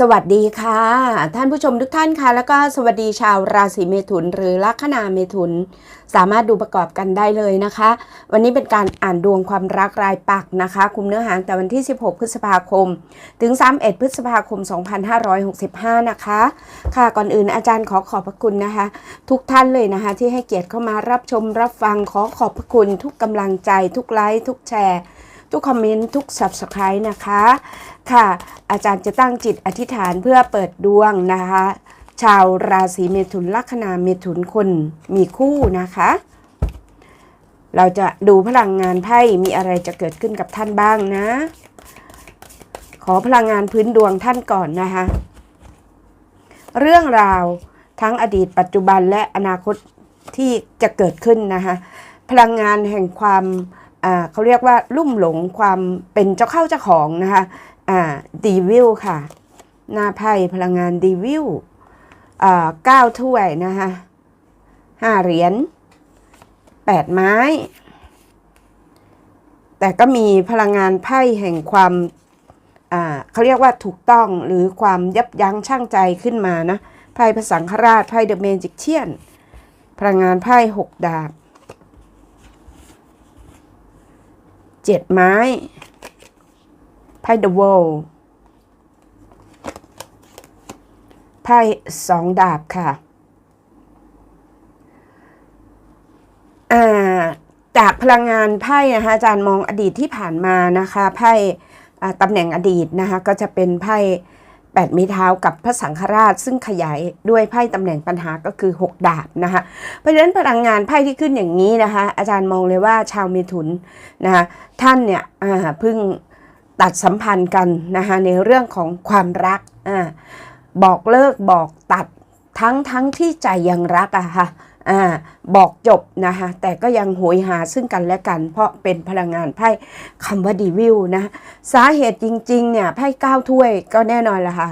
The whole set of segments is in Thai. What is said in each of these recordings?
สวัสดีค่ะ ท่านผู้ชมทุกท่านค่ะ แล้วก็สวัสดีชาวราศีเมถุน หรือลัคนาเมถุน สามารถดูประกอบกันได้เลยนะคะ วันนี้เป็นการอ่านดวงความรักรายปักนะคะ คุมเนื้อหาแต่วันที่ 16 พฤษภาคม ถึง 31 พฤษภาคม 2565 นะคะ ค่ะก่อนอื่นอาจารย์ขอขอบพระคุณนะคะ ทุกท่านเลยนะคะ ที่ให้เกียรติเข้ามารับชมรับฟังขอขอบพระคุณทุกกำลังใจ ทุกไลค์ทุกแชร์ ทุกคอมเมนต์ทุก Subscribe นะคะ ค่ะ อาจารย์จะตั้งจิตอธิษฐานเพื่อเปิดดวงนะคะ ชาวราศีเมถุนลัคนาเมถุนคนมีคู่นะคะ เราจะดูพลังงานไพ่มีอะไรจะเกิดขึ้นกับท่านบ้างนะ ขอพลังงานพื้นดวงท่านก่อนนะคะ เรื่องราวทั้งอดีตปัจจุบันและอนาคตที่จะเกิดขึ้นนะคะ พลังงานแห่งความ เขาเรียกว่าลุ่มหลงความเป็นเจ้าเข้าเจ้าของนะคะอ่าดีวิลค่ะ หน้าไพ่พลังงานดีวิลอ่าเก้าถ้วยนะคะห้าเหรียญแปดไม้ แต่ก็มีพลังงานไพ่แห่งความอ่าเขาเรียกว่าถูกต้องหรือความยับยั้งชั่งใจขึ้นมานะไพ่พระสังฆราชไพ่เดอะเมจิกเชียนพลังงานไพ่หกดาบ เจ็ดไม้ไพ่เดอะเวลไพ่สองดาบค่ะ อ่า จากพลังงานไพ่นะคะอาจารย์มองอดีตที่ผ่านมานะคะ ไพ่ตำแหน่งอดีตนะคะ ก็จะเป็นไพ่ แปดมีเท้ากับพระสังฆราช ซึ่งขยายด้วยไพ่ตำแหน่งปัญหาก็คือ 6 ดาบนะคะเพราะฉะนั้นพลังงานไพ่ที่ขึ้นอย่างนี้นะคะ อาจารย์มองเลยว่าชาวเมถุนนะคะท่านเนี่ยเพิ่งตัดสัมพันธ์กันนะคะในเรื่องของความรักอบอกเลิกบอกตัดทั้งทั้งที่ใจยังรักอะค่ะ อ่าบอกจบนะคะแต่ก็ยังโหยหาซึ่งกันและกัน เพราะเป็นพลังงานไพ่คำว่าดีวิวนะสาเหตุจริงๆเนี่ยไพ่เก้าถ้วยก็แน่นอนละค่ะ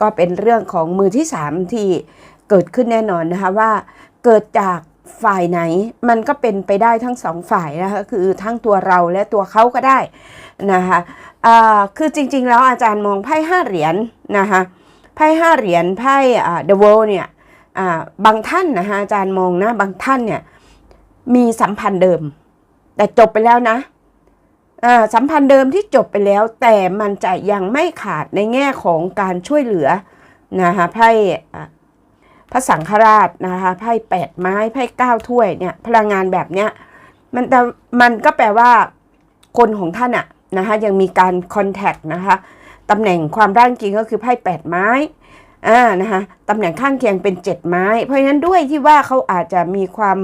ก็เป็นเรื่องของมือที่สามที่เกิดขึ้นแน่นอนนะคะว่าเกิดจากฝ่ายไหนมันก็เป็นไปได้ทั้งสองฝ่ายนะคะคือทั้งตัวเราและตัวเขาก็ได้นะคะคือจริงๆแล้วอาจารย์มองไพ่ห้าเหรียญนะคะไพ่ห้าเหรียญไพ่อ่า The World เนี่ย บางท่านนะคะอาจารย์มองนะ บางท่านเนี่ยมีสัมพันธ์เดิม แต่จบไปแล้วนะสัมพันธ์เดิมที่จบไปแล้ว แต่มันจะยังไม่ขาดในแง่ของการช่วยเหลือนะคะไพ่อ่าพระสังฆราชนะคะไพ่แปดไม้ไพ่เก้าถ้วยเนี่ยพลังงานแบบเนี้ยมันแต่มันก็แปลว่าคนของท่านอะนะคะยังมีการคอนแทคนะคะตำแหน่งความร่างจริงก็คือไพ่แปดไม้ อ่านะคะตำแหน่งข้างเคียงเป็นเจ็ดไม้ เพราะฉะนั้นด้วยที่ว่าเขาอาจจะมีความ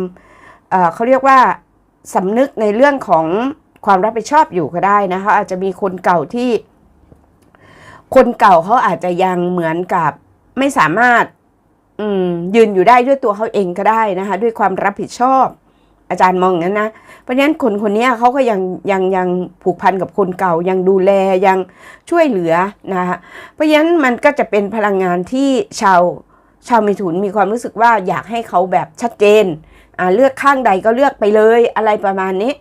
เอ่อเขาเรียกว่าสำนึกในเรื่องของความรับผิดชอบอยู่ก็ได้นะคะอาจจะมีคนเก่าที่ คนเก่าเขาอาจจะยังเหมือนกับไม่สามารถยืนอยู่ได้ด้วยตัวเขาเองก็ได้นะคะด้วยความรับผิดชอบ อาจารย์มองอย่างนั้นนะ เพราะฉะนั้นคนคนนี้เขาก็ยังยังยังผูกพันกับคนเก่ายังดูแลยังช่วยเหลือนะคะเพราะฉะนั้นมันก็จะเป็นพลังงานที่ชาวชาวมิถุนมีความรู้สึกว่าอยากให้เขาแบบชัดเจนเลือกข้างใดก็เลือกไปเลยอะไรประมาณนี้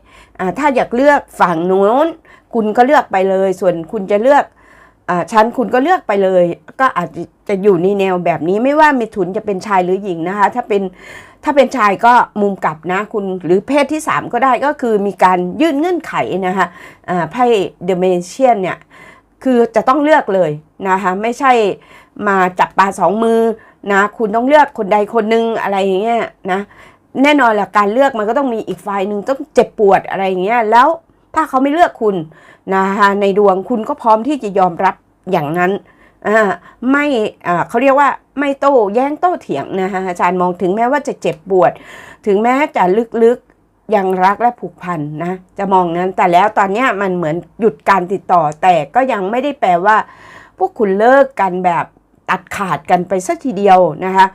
ถ้าอยากเลือกฝั่งโน้น คุณก็เลือกไปเลย ส่วนคุณจะเลือก ชั้นคุณก็เลือกไปเลย ก็อาจจะอยู่ในแนวแบบนี้ไม่ว่ามิถุนจะเป็นชายหรือหญิงนะคะ ถ้าเป็นถ้าเป็นชายก็มุมกลับนะคุณหรือเพศที่ 3 ก็ได้ก็คือมีการยื่นเงื่อนไขนะคะอ่าไพ่เดเมเชียนเนี่ยคือจะต้องเลือกเลยนะคะไม่ใช่มาจับปลาสองมือนะคุณต้องเลือกคนใดคนหนึ่งอะไรอย่างเงี้ยนะแน่นอนแหละการเลือกมันก็ต้องมีอีกฝ่ายหนึ่งต้องเจ็บปวดอะไรอย่างเงี้ยแล้วถ้าเขาไม่เลือกคุณนะคะในดวงคุณก็พร้อมที่จะยอมรับ อย่างนั้นไม่เขาเรียกว่าไม่โต้แย้งโต้เถียงนะคะอาจารย์มองถึงแม้ว่าจะเจ็บปวด ถึงแม้จะลึกๆยังรักและผูกพันนะจะมองนั้นแต่แล้วตอนนี้มันเหมือนหยุดการติดต่อ แต่ก็ยังไม่ได้แปลว่า พวกคุณเลิกกันแบบตัดขาดกันไปสักทีเดียวนะคะ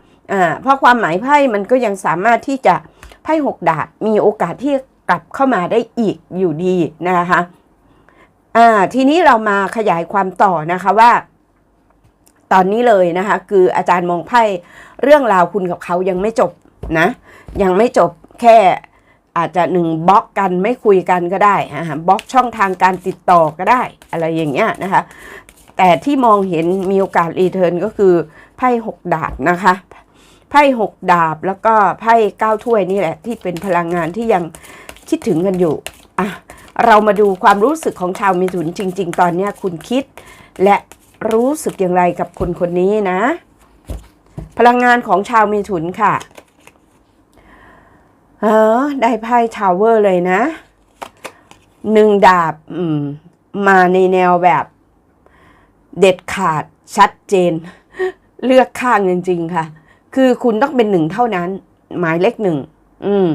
เพราะความหมายไพ่มันก็ยังสามารถที่จะไพ่หกดาบมีโอกาสที่กลับเข้ามาได้อีกอยู่ดีนะคะ อ่าทีนี้เรามาขยายความต่อนะคะว่า ตอนนี้เลยนะคะ คืออาจารย์มองไพ่เรื่องราวคุณกับเขายังไม่จบนะ ยังไม่จบแค่อาจจะหนึ่งบล็อกกันไม่คุยกันก็ได้อ่าบล็อกช่องทางการติดต่อก็ได้ อะไรอย่างเงี้ยนะคะ แต่ที่มองเห็นมีโอกาสรีเทิร์นก็คือไพ่หกดาบนะคะไพ่หกดาบแล้วก็ไพ่เก้าถ้วยนี่แหละ ที่เป็นพลังงานที่ยังคิดถึงกันอยู่อะ เรามาดูความรู้สึกของชาวมิถุนจริง ๆ ตอนนี้คุณคิด และรู้สึกอย่างไรกับคนคนนี้นะ พลังงานของชาวมิถุนค่ะ เออ ได้ไพ่ทาวเวอร์เลยนะหนึ่งดาบมมาในแนวแบบ เด็ดขาดชัดเจน เลือกข้างจริง ๆ ค่ะ คือคุณต้องเป็นหนึ่งเท่านั้น หมายเลขหนึ่ง อืม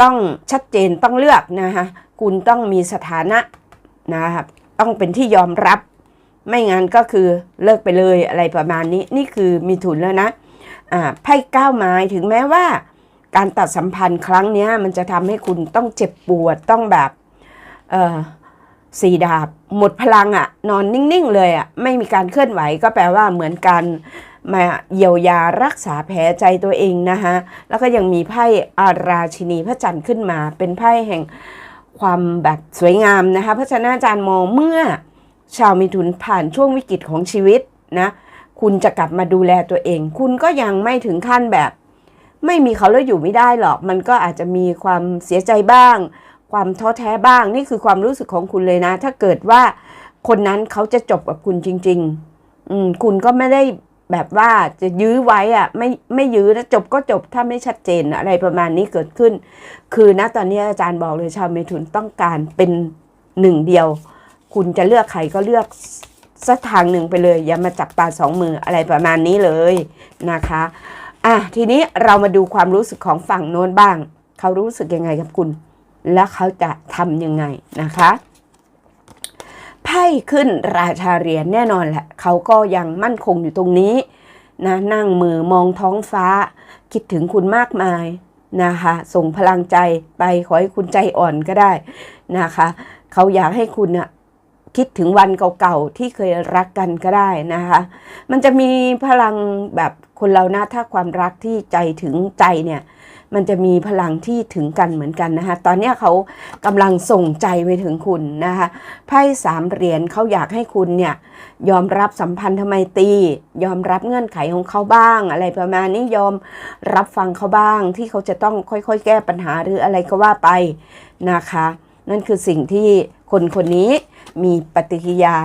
ต้องชัดเจนต้องเลือกนะคะ คุณต้องมีสถานะนะครับ ต้องเป็นที่ยอมรับ ไม่งั้นก็คือเลิกไปเลยอะไรประมาณนี้ นี่คือมีถุนแล้วนะอ่าไพ่ก้าไม้ถึงแม้ว่า การตัดสัมพันธ์ครั้งนี้มันจะทำให้คุณต้องเจ็บปวดต้องแบบเออสีดาบ หมดพลังอะนอนนิ่งๆเลยอะไม่มีการเคลื่อนไหวก็แปลว่าเหมือนกันมาเยียวยารักษาแผลใจตัวเองนะคะแล้วก็ยังมีไพ่อาราชินีพระจันทร์ขึ้นมา เป็นไพ่แห่ง ความแบบสวยงามนะคะเพราะฉะนั้นอาจารย์มองเมื่อชาวมิถุนผ่านช่วงวิกฤตของชีวิตนะคุณจะกลับมาดูแลตัวเอง คุณก็ยังไม่ถึงขั้นแบบ ไม่มีเขาแล้วอยู่ไม่ได้หรอก มันก็อาจจะมีความเสียใจบ้าง ความท้อแท้บ้าง นี่คือความรู้สึกของคุณเลยนะ ถ้าเกิดว่าคนนั้นเขาจะจบกับคุณจริง ๆ อืมคุณก็ไม่ได้ แบบว่าจะยื้อไว้อะไม่ไม่ยื้อนะจบก็จบถ้าไม่ชัดเจนอะไรประมาณนี้เกิดขึ้น คือณตอนนี้อาจารย์บอกเลยชาวเมถุนต้องการเป็นหนึ่งเดียว คุณจะเลือกใครก็เลือกสักทางหนึ่งไปเลย อย่ามาจับปลาสองมืออะไรประมาณนี้เลยนะคะอะทีนี้เรามาดูความรู้สึกของฝั่งโน้นบ้าง เขารู้สึกยังไงกับคุณ แล้วเขาจะทำยังไงนะคะไพ่ขึ้นราชาเหรียญแน่นอนแหละ เขาก็ยังมั่นคงอยู่ตรงนี้นะนั่งมือมองท้องฟ้า คิดถึงคุณมากมายนะคะส่งพลังใจไปขอให้คุณใจอ่อนก็ได้นะคะเขาอยากให้คุณน่ะคิดถึงวันเก่าๆที่เคยรักกันก็ได้นะคะ มันจะมีพลังแบบคนเรานะถ้าความรักที่ใจถึงใจเนี่ย มันจะมีพลังที่ถึงกันเหมือนกันนะคะตอนนี้เขากำลังส่งใจไปถึงคุณนะคะไพ่สามเหรียญเขาอยากให้คุณเนี่ย ยอมรับสัมพันธไมตรียอมรับเงื่อนไขของเขาบ้าง อะไรประมาณนี้ยอมรับฟังเขาบ้าง ที่เขาจะต้องค่อยๆ แก้ปัญหาหรืออะไรก็ว่าไปนะคะ นั่นคือสิ่งที่คนคนนี้มีปฏิกิริยา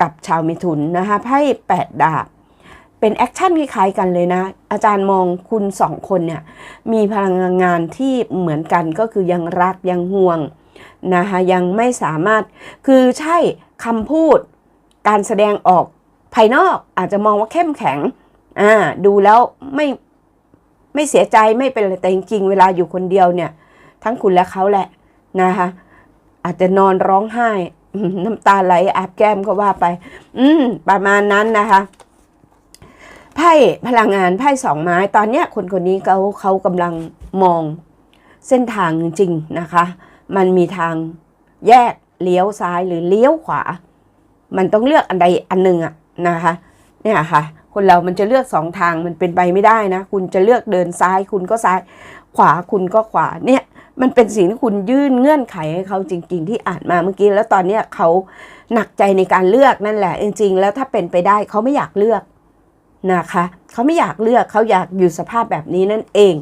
กับชาวมิถุนนะคะไพ่แปดดาบเป็นแอคชั่นคล้ายๆกันเลยนะ อาจารย์มองคุณสองคนเนี่ย มีพลังงานที่เหมือนกันก็คือยังรักยังห่วงนะคะยังไม่สามารถคือใช่คำพูด การแสดงออกภายนอกอาจจะมองว่าเข้มแข็งอ่าดูแล้วไม่ไม่เสียใจไม่เป็นไรแต่จริงๆเวลาอยู่คนเดียวเนี่ย ทั้งคุณและเขาแหละนะคะอาจจะนอนร้องไห้น้ำตาไหลอาบแก้มก็ว่าไป อืม ประมาณนั้นนะคะไพ่พลังงานไพ่สองไม้ ตอนเนี้ยคนคนนี้เขาเขากำลังมองเส้นทางจริงๆนะคะ มันมีทางแยกเลี้ยวซ้ายหรือเลี้ยวขวา มันต้องเลือกอันใดอันหนึ่งอะนะคะ เนี่ยค่ะ คนเรามันจะเลือกสองทางมันเป็นไปไม่ได้นะ คุณจะเลือกเดินซ้าย คุณก็ซ้าย ขวาคุณก็ขวา เนี่ย มันเป็นสิ่งที่คุณยื่นเงื่อนไขให้เขาจริง ๆ ที่อ่านมาเมื่อกี้ แล้วตอนเนี้ยเขาหนักใจในการเลือกนั่นแหละ จริง ๆ แล้วถ้าเป็นไปได้เขาไม่อยากเลือกนะคะเขาไม่อยากเลือกเขาอยากอยู่สภาพแบบนี้นั่นเอง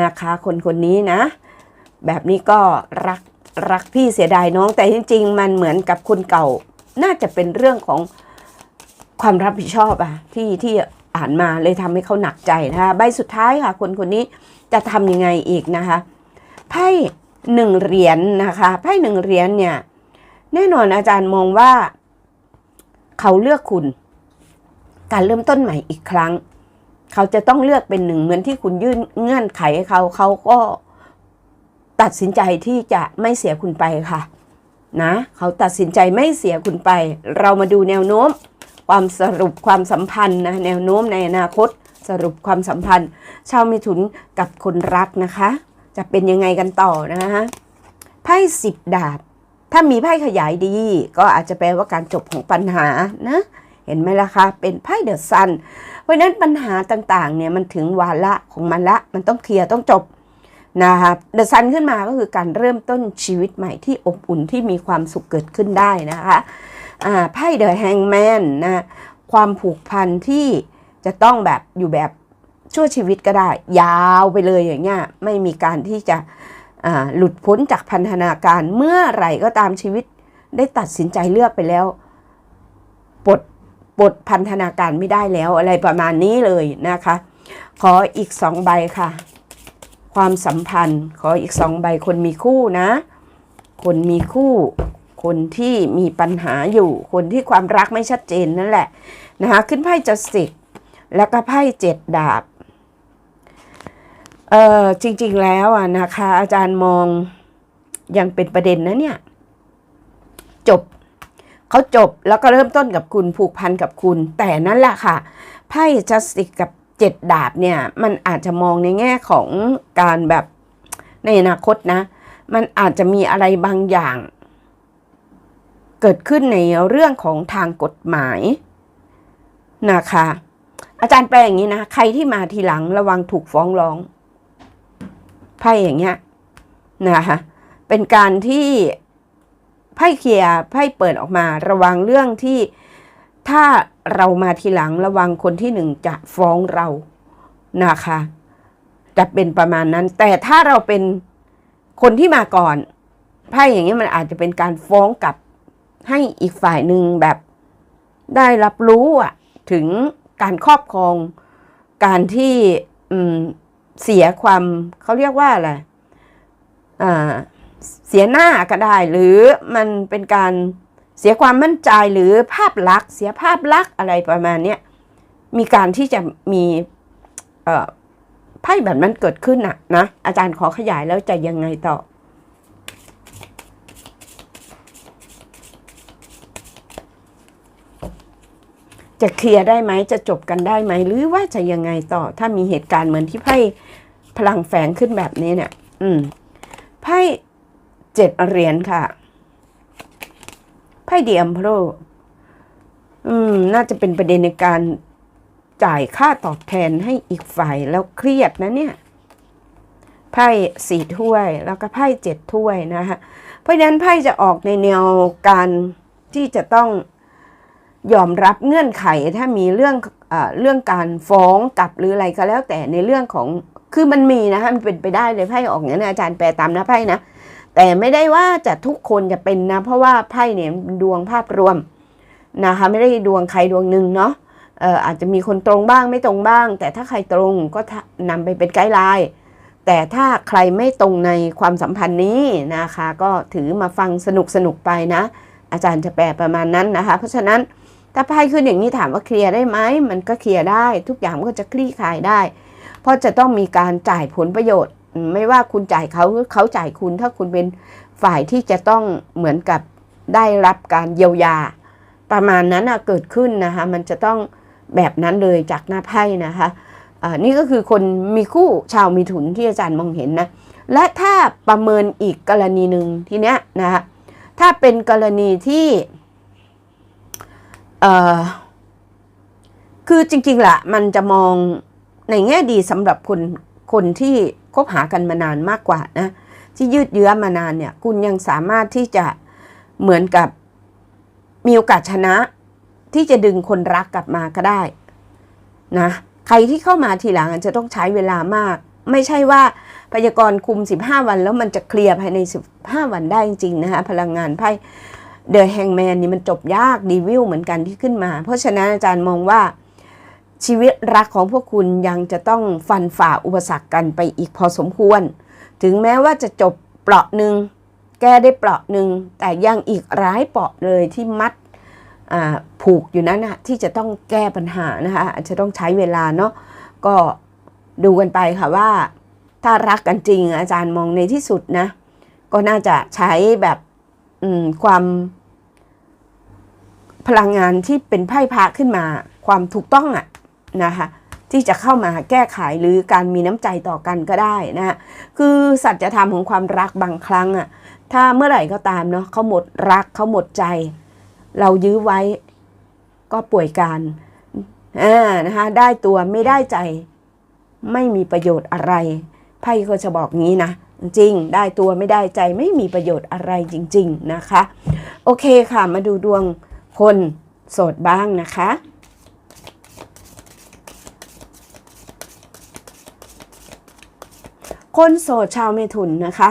นะคะ คนคนนี้นะ แบบนี้ก็รักรักพี่เสียดายน้องแต่จริง ๆ มันเหมือนกับคนเก่า น่าจะเป็นเรื่องของความรับผิดชอบอะที่ที่อ่านมาเลยทำให้เขาหนักใจนะคะใบสุดท้ายค่ะ คนคนนี้จะทำยังไงอีกนะคะไพ่หนึ่งเหรียญนนะคะไพ่หนึ่งเหรียญเนี่ย แน่นอนอาจารย์มองว่า เขาเลือกคุณ การเริ่มต้นใหม่อีกครั้ง เขาจะต้องเลือกเป็นหนึ่งเหมือนที่คุณยื่นเงื่อนไขให้เขาเขาก็ตัดสินใจที่จะไม่เสียคุณไปค่ะ นะเขาตัดสินใจไม่เสียคุณไป เรามาดูแนวโน้ม ความสรุปความสัมพันธ์นะแนวโน้มในอนาคต สรุปความสัมพันธ์ ชาวมิถุนกับคนรักนะคะ จะเป็นยังไงกันต่อนะคะไพ่สิบดาบ ถ้ามีไพ่ขยายดี ก็อาจจะแปลว่าการจบของปัญหานะเห็นไหมล่ะคะ เป็นไพ่เดอะซัน เพราะฉะนั้นปัญหาต่างๆเนี่ยมันถึงวาระของมันละ มันต้องเคลียร์ต้องจบ นะคะเดอะซันขึ้นมาก็คือการเริ่มต้นชีวิตใหม่ที่อบอุ่นที่มีความสุขเกิดขึ้นได้นะคะไพ่เดอะแฮงแมนนะความผูกพันที่จะต้องแบบอยู่แบบชั่วชีวิตก็ได้ ยาวไปเลยอย่างเงี้ยไม่มีการที่จะหลุดพ้นจากพันธนาการเมื่อไหร่ก็ตามชีวิตได้ตัดสินใจเลือกไปแล้วปลดปลดพันธนาการไม่ได้แล้วอะไรประมาณนี้เลยนะคะ ขออีกสองใบค่ะ ความสัมพันธ์ขออีกสองใบคนมีคู่นะ คนมีคู่ คนที่มีปัญหาอยู่ คนที่ความรักไม่ชัดเจนนั่นแหละนะคะขึ้นไพ่จัสติกแล้วก็ไพ่เจ็ดดาบเออจริง ๆ แล้วอะนะคะ อาจารย์มองยังเป็นประเด็นนะเนี่ย จบเขาจบแล้วก็เริ่มต้นกับคุณผูกพันกับคุณ แต่นั่นแหละค่ะไพ่จัสติกกับ เจ็ดดาบเนี่ย มันอาจจะมองในแง่ของการแบบในอนาคตนะ มันอาจจะมีอะไรบางอย่าง เกิดขึ้นในเรื่องของทางกฎหมายนะคะ อาจารย์แปลอย่างนี้นะ ใครที่มาทีหลังระวังถูกฟ้องร้องไพ่อย่างเงี้ยนะคะเป็นการที่ไพ่เคลียร์ไพ่เปิดออกมาระวังเรื่องที่ ถ้าเรามาทีหลังระวังคนที่หนึ่งจะฟ้องเรานะคะ จะเป็นประมาณนั้น แต่ถ้าเราเป็นคนที่มาก่อนไพ่อย่างเงี้มันอาจจะเป็นการฟ้องกลับให้อีกฝ่ายหนึ่งแบบได้รับรู้อะถึงการครอบครอง การที่เสียความเขาเรียกว่าอะไรเสียหน้าก็ได้ หรือมันเป็นการ เสียความมั่นใจหรือภาพลักษณ์เสียภาพลักษณ์อะไรประมาณเนี้ยมีการที่จะมีไพ่แบบนั้นเกิดขึ้นนะนะอาจารย์ขอขยายแล้วจะยังไงต่อจะเคลียร์ได้ไหมจะจบกันได้ไหม หรือว่าจะยังไงต่อ ถ้ามีเหตุการณ์เหมือนที่ไพ่พลังแฝงขึ้นแบบนี้เนี่ย อืมไพ่เจ็ดเหรียญค่ะ ไพ่เดียมโพรอืม น่าจะเป็นประเด็นในการจ่ายค่าตอบแทนให้อีกฝ่ายแล้วเครียดนะเนี่ย ไพ่สี่ถ้วย แล้วก็ไพ่เจ็ดถ้วยนะคะเพราะฉะนั้นไพ่จะออกในแนวการที่จะต้องยอมรับเงื่อนไขถ้ามีเรื่องเอเรื่องการฟ้องกลับหรืออะไรก็แล้วแต่ในเรื่องของคือมันมีนะฮะมันเป็นไปได้เลยไพ่ออกอย่างนี้นอาจารย์แปลตามนะไพ่นะ แต่ไม่ได้ว่าจะทุกคนจะเป็นนะ เพราะว่าไพ่เนี่ยดวงภาพรวมนะคะไม่ได้ดวงใครดวงหนึ่งเนาะเอ่ออาจจะมีคนตรงบ้างไม่ตรงบ้าง แต่ถ้าใครตรงก็นำไปเป็นไกด์ไลน์แต่ถ้าใครไม่ตรงในความสัมพันธ์นี้นะคะ ก็ถือมาฟังสนุกสนุกไปนะ อาจารย์จะแปลประมาณนั้นนะคะ เพราะฉะนั้นถ้าไพ่ขึ้นอย่างนี้ถามว่าเคลียร์ได้ไหมมันก็เคลียร์ได้ ทุกอย่างก็จะคลี่คลายได้ เพราะจะต้องมีการจ่ายผลประโยชน์ ไม่ว่าคุณจ่ายเขาเขาจ่ายคุณ ถ้าคุณเป็นฝ่ายที่จะต้องเหมือนกับได้รับการเยียวยา ประมาณนั้นเกิดขึ้นนะคะ มันจะต้องแบบนั้นเลยจากหน้าไพ่นะคะนี่ก็คือคนมีคู่ชาวมีถุนที่อาจารย์มองเห็นนะ และถ้าประเมินอีกกรณีหนึ่งทีเนี้ยนะคะถ้าเป็นกรณีที่คือจริงๆล่ะ มันจะมองในแง่ดีสำหรับคน คนที่คบหากันมานานมากกว่านะที่ยืดเยื้อมานานเนี่ยคุณยังสามารถที่จะเหมือนกับมีโอกาสชนะ ที่จะดึงคนรักกลับมาก็ได้นะใครที่เข้ามาทีหลังอาจจะต้องใช้เวลามาก ไม่ใช่ว่าพยากรคุม 15 วันแล้วมันจะเคลียร์ภายใน 15 วันได้จริงๆนะคะพลังงานไพ่เดอะแฮงแมนนี่มันจบยากดีวิวเหมือนกันที่ขึ้นมา เพราะฉะนั้นอาจารย์มองว่า ชีวิตรักของพวกคุณยังจะต้องฟันฝ่าอุปสรรคกันไปอีกพอสมควร ถึงแม้ว่าจะจบเปราะหนึ่งแก้ได้เปราะหนึ่งแต่ยังอีกร้ายเปราะเลยที่มัดผูกอยู่นั้นนะที่จะต้องแก้ปัญหานะคะอาจจะต้องใช้เวลาเนาะก็ดูกันไปค่ะว่า ถ้ารักกันจริงอาจารย์มองในที่สุดนะ ก็น่าจะใช้แบบความพลังงานที่เป็นไพ่พระขึ้นมา ความถูกต้องอะ นะคะที่จะเข้ามาแก้ไขหรือการมีน้ำใจต่อกันก็ได้นะฮะคือสัจธรรมของความรักบางครั้งอะถ้าเมื่อไหร่ก็ตามเนาะเขาหมดรักเขาหมดใจ เรายื้อไว้ก็ป่วยการอ่านะคะได้ตัวไม่ได้ใจ ไม่มีประโยชน์อะไรไพ่ก็จะบอกงี้นะจริงได้ตัวไม่ได้ใจไม่มีประโยชน์อะไรจริง ๆนะคะ โอเคค่ะมาดูดวงคนโสดบ้างนะคะ คนโสดชาวเมถุนนะคะ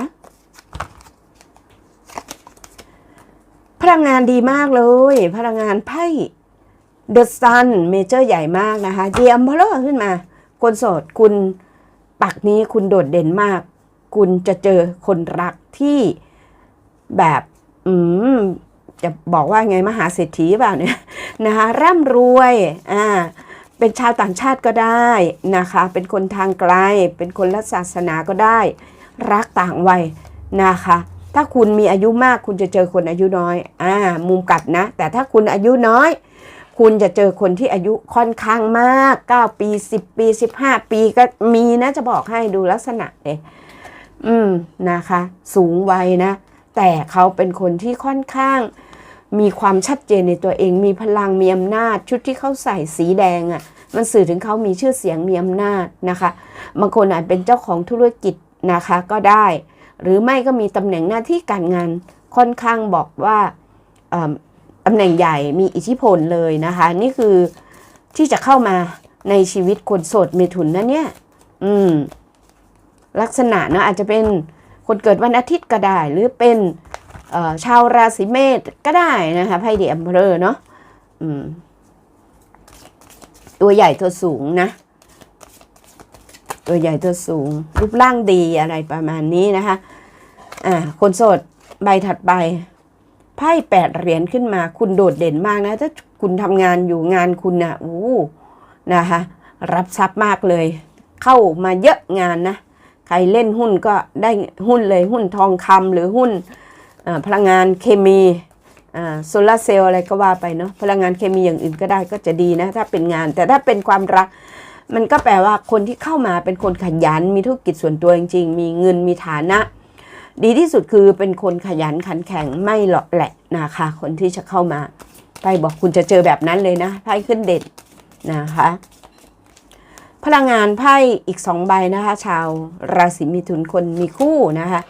พลังงานดีมากเลย พลังงานไพ่เดอะซันเมเจอร์ใหญ่มากนะคะเดียมเพลขึ้นมา คนโสดคุณปักนี้คุณโดดเด่นมาก คุณจะเจอคนรักที่แบบอืมจะบอกว่าไงมหาเศรษฐีเปล่าเนี่ยนะคะร่ำรวยอ่า เป็นชาวต่างชาติก็ได้นะคะ เป็นคนทางไกล เป็นคนรัฐศาสนาก็ได้ รักต่างวัยนะคะ ถ้าคุณมีอายุมากคุณจะเจอคนอายุน้อยอ่ามุมกลับนะ แต่ถ้าคุณอายุน้อย คุณจะเจอคนที่อายุค่อนข้างมาก 9 ปี 10 ปี 15 ปีก็มีนะจะบอกให้ดูลักษณะเลยอืมนะคะ สูงวัยนะ แต่เขาเป็นคนที่ค่อนข้าง มีความชัดเจนในตัวเอง มีพลังมีอำนาจ ชุดที่เขาใส่สีแดงอะ่ะมันสื่อถึงเขามีชื่อเสียงมีอำนาจนะคะบางคนอาจเป็นเจ้าของธุรกิจนะคะก็ได้ หรือไม่ก็มีตำแหน่งหน้าที่การงานค่อนข้างบอกว่าตำแหน่งใหญ่มีอิทธิพลเลยนะคะ นี่คือที่จะเข้ามาในชีวิตคนโสดเมถุนนะเนี่ยอืมลักษณะเนาะอาจจะเป็นคนเกิดวันอาทิตย์ก็ได้ หรือเป็น ชาวราศีเมษก็ได้นะคะไพ่เดียมเพลอเนาะตัวใหญ่ตัวสูงนะ ตัวใหญ่ตัวสูง รูปร่างดีอะไรประมาณนี้นะคะอ่าคนโสดใบถัดไปไพ่แปดเหรียญขึ้นมา คุณโดดเด่นมากนะ ถ้าคุณทำงานอยู่งานคุณนะ่ะอู้นะคะรับทรัพย์มากเลย เข้ามาเยอะงานนะ ใครเล่นหุ้นก็ได้หุ้นเลยหุ้นทองคำหรือหุ้น พลังงานเคมีโซลาร์เซลล์อะไรก็ว่าไปเนาะพลังงานเคมีอย่างอื่นก็ได้ก็จะดีนะ ถ้าเป็นงาน แต่ถ้าเป็นความรัก มันก็แปลว่าคนที่เข้ามาเป็นคนขยัน มีธุรกิจส่วนตัวจริง ๆ มีเงินมีฐานะ ดีที่สุดคือเป็นคนขยันขันแข็งไม่หลอกแหละนะคะ คนที่จะเข้ามาไพ่บอกคุณจะเจอแบบนั้นเลยนะไพ่ขึ้นเด่นนะคะ พลังงานไพ่อีกสองใบนะคะ ชาวราศีมิถุนคนมีคู่นะคะ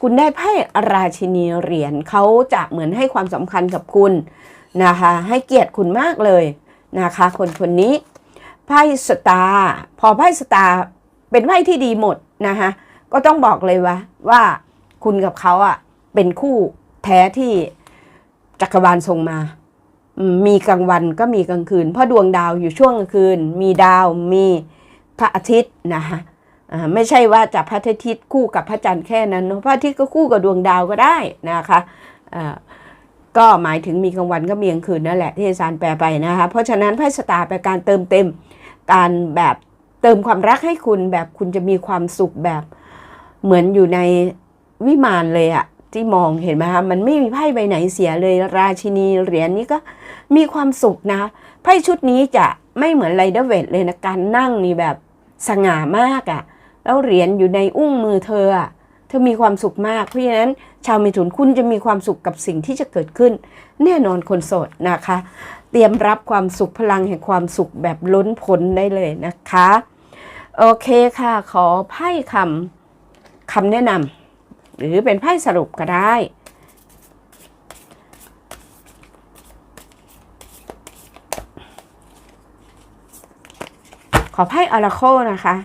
คุณได้ไพ่ราชินีเหรียญเขาจะเหมือนให้ความสำคัญกับคุณนะคะ ให้เกียรติคุณมากเลยนะคะ คนคนนี้ไพ่สตาร์พอไพ่สตาร์เป็นไพ่ที่ดีหมดนะคะก็ต้องบอกเลยว่าว่าคุณกับเขาอะเป็นคู่แท้ที่จักรวาลส่งมา มีกลางวันก็มีกลางคืน เพราะดวงดาวอยู่ช่วงกลางคืน มีดาวมีพระอาทิตย์นะคะ ไม่ใช่ว่าจะพระอาทิตย์คู่กับพระจันทร์แค่นั้นเนะพระอาทิตย์ก็คู่กับดวงดาวก็ได้นะคะก็หมายถึงมีกลางวันก็มีกลางคืนนั่นแหละที่อาจารย์แปลไปนะคะเพราะฉะนั้นไพ่สตาร์แปลการเติมเต็มการแบบเติมความรักให้คุณแบบคุณจะมีความสุขแบบเหมือนอยู่ในวิมานเลยอะที่มองเห็นไหมคะมันไม่มีไพ่ใบไหนเสียเลยราชินีเหรียญนี้ก็มีความสุขนะไพ่ชุดนี้จะไม่เหมือนไรเดอร์เวทเลยนะการนั่งนี่แบบสง่ามากอะ่ะ แล้วเหรียญอยู่ในอุ้งมือเธอเธอมีความสุขมาก เพราะฉะนั้นชาวเมถุนคุณจะมีความสุขกับสิ่งที่จะเกิดขึ้น แน่นอนคนโสดนะคะ เตรียมรับความสุขพลังแห่งความสุขแบบล้นพ้นได้เลยนะคะ โอเคค่ะ ขอไพ่คำคำแนะนำหรือเป็นไพ่สรุปก็ได้ขอไพ่ออราโคนะคะ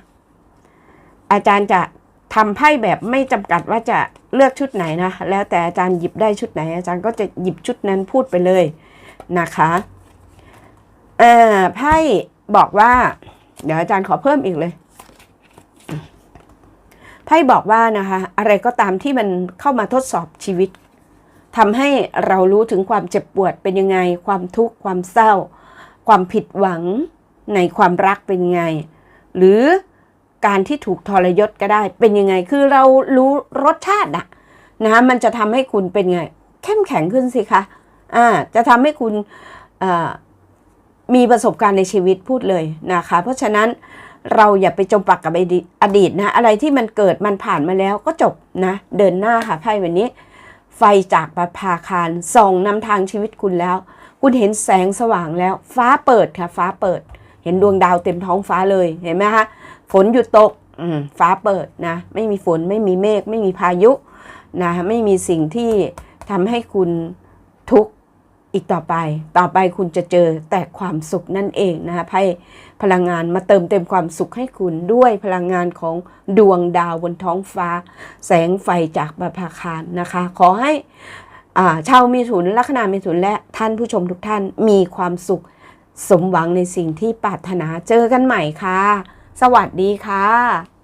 อาจารย์จะทำไพ่แบบไม่จำกัดว่าจะเลือกชุดไหนนะ แล้วแต่อาจารย์หยิบได้ชุดไหน อาจารย์ก็จะหยิบชุดนั้นพูดไปเลยนะคะอ่าไพ่บอกว่า เดี๋ยวอาจารย์ขอเพิ่มอีกเลยไพ่บอกว่านะคะ อะไรก็ตามที่มันเข้ามาทดสอบชีวิตทำให้เรารู้ถึงความเจ็บปวดเป็นยังไง ความทุกข์ความเศร้า ความผิดหวังในความรักเป็นยังไง หรือ การที่ถูกทรยศก็ได้ เป็นยังไงคือเรารู้รสชาติอะนะมันจะทำให้คุณเป็นไง เข้มแข็งขึ้นสิคะอ่าจะทำให้คุณมีประสบการณ์ในชีวิตพูดเลยนะคะ เพราะฉะนั้นเราอย่าไปจมปักกับอดีตอดีตนะ อะไรที่มันเกิดมันผ่านมาแล้วก็จบนะ เดินหน้าค่ะไพ่วันนี้ ไฟจากประภาคารส่องนำทางชีวิตคุณแล้ว คุณเห็นแสงสว่างแล้ว ฟ้าเปิดค่ะ ฟ้าเปิด เห็นดวงดาวเต็มท้องฟ้าเลยเห็นไหมคะ ฝนหยุดตกอืมฟ้าเปิดนะไม่มีฝนไม่มีเมฆไม่มีพายุนะไม่มีสิ่งที่ทำให้คุณทุกข์อีกต่อไป ต่อไปคุณจะเจอแต่ความสุขนั่นเองนะคะไพ่พลังงานมาเติมเต็มความสุขให้คุณด้วยพลังงานของดวงดาวบนท้องฟ้า แสงไฟจากบรพาคารนะคะ ขอให้อ่าชาวมีถุนลัคนามีถุนและท่านผู้ชมทุกท่านมีความสุขสมหวังในสิ่งที่ปรารถนาเจอกันใหม่ค่ะ สวัสดีค่ะ